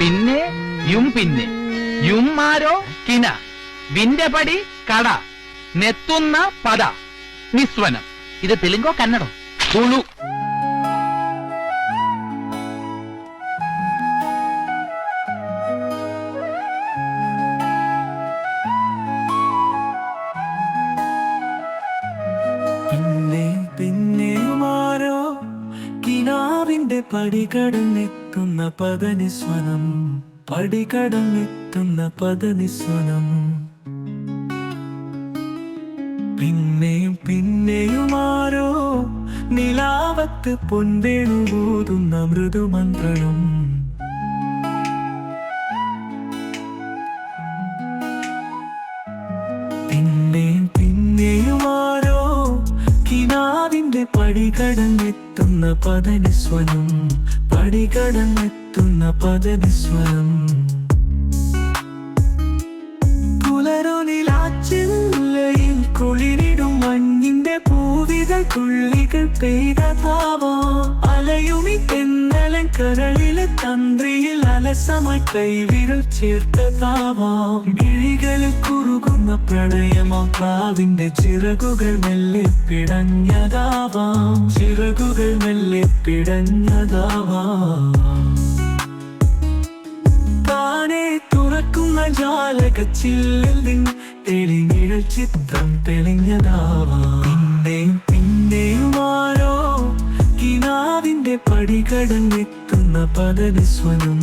പിന്നെ യും പിന്നെ. യുമ്മാരോ കിന. വിന്റെ പടി കട. നെത്തുന്ന പദ. നിസ്വനം. ഇത് തെലുങ്കോ കന്നഡോ? തുളു പിന്നെ പിന്നെയുമാരോ കിനാവിന്റെ പടികടന്നെത്തുന്ന പദനിസ്വനം. പടികടന്നെത്തുന്ന പദനിസ്വനം. പിന്നെയും പിന്നെയും ആരോ നിലാവത്ത് പൊൻവേണുകൂതുന്ന മൃദുമന്ത്രണം. പിന്നെയും പടികടന്നെത്തുന്ന പദനിസ്വനം പടികടന്നെത്തുന്ന പദനിസ്വനം പുലരൊലിലാച്ചില്ലയിൽ കുളിരിടും മഞ്ഞിന്റെ പൂവിത കുള്ളികൾ പെയ്ത താവോ അലയുമി തെന്നലൻ കരളിലെ തന്ത്രിയിൽ അലസമായി കൈവിരൽ ചേർത്ത താവാ വിഴികളിൽ കുറുകുന്ന പ്രണയമോ പ്രാവിന്റെ ചിറകുകൾ മെല്ലെ പിടഞ്ഞതാവാം. ചിറകുകൾ മെല്ലെ പിടഞ്ഞതാവാം. താനെ തുറക്കുന്ന ജാലക ചില്ലിൽ തെളിഞ്ഞിഴൽ ചിത്രം തെളിഞ്ഞതാവാം. പിന്നെയും പിന്നെയുമാരോ കിനാവിന്റെ പടികടന്നെത്തുന്ന പദനിസ്വനം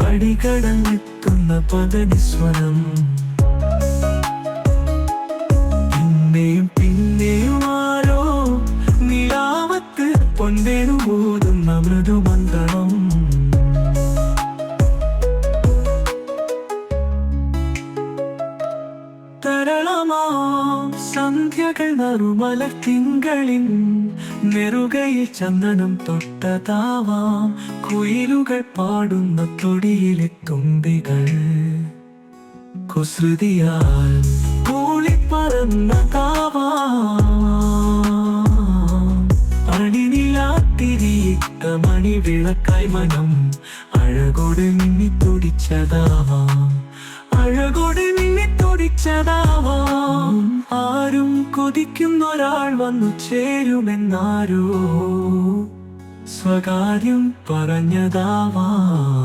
പടികടന്നെത്തുന്ന പദനിസ്വനം. പിന്നെയും പിന്നെയും ആരോ നിലാവത്ത് പൊന്തേനു പോതുന്ന മൃദുമന്ത്രണം തരളമാം സന്ധ്യകൾ നറുമല തിങ്കളിൽ നെറുകയിൽ ചന്ദനം തൊട്ടതാവാം. കുയിലുകൾ പാടുന്ന തൊടിയിലെ തുമ്പികൾ കുസൃതിയാൽ മൂളിപ്പറന്നതാവാം അണിനിലാത്തിരിയിട്ട മണിവിളക്കായി മനം അഴകോട് മിന്നി തുടിച്ചതാവാം അഴകോട് മിന്നി ആരും കൊതിക്കുന്നൊരാൾ വന്നു ചേരുമെന്നാരോ സ്വകാര്യം പറഞ്ഞതാവാം.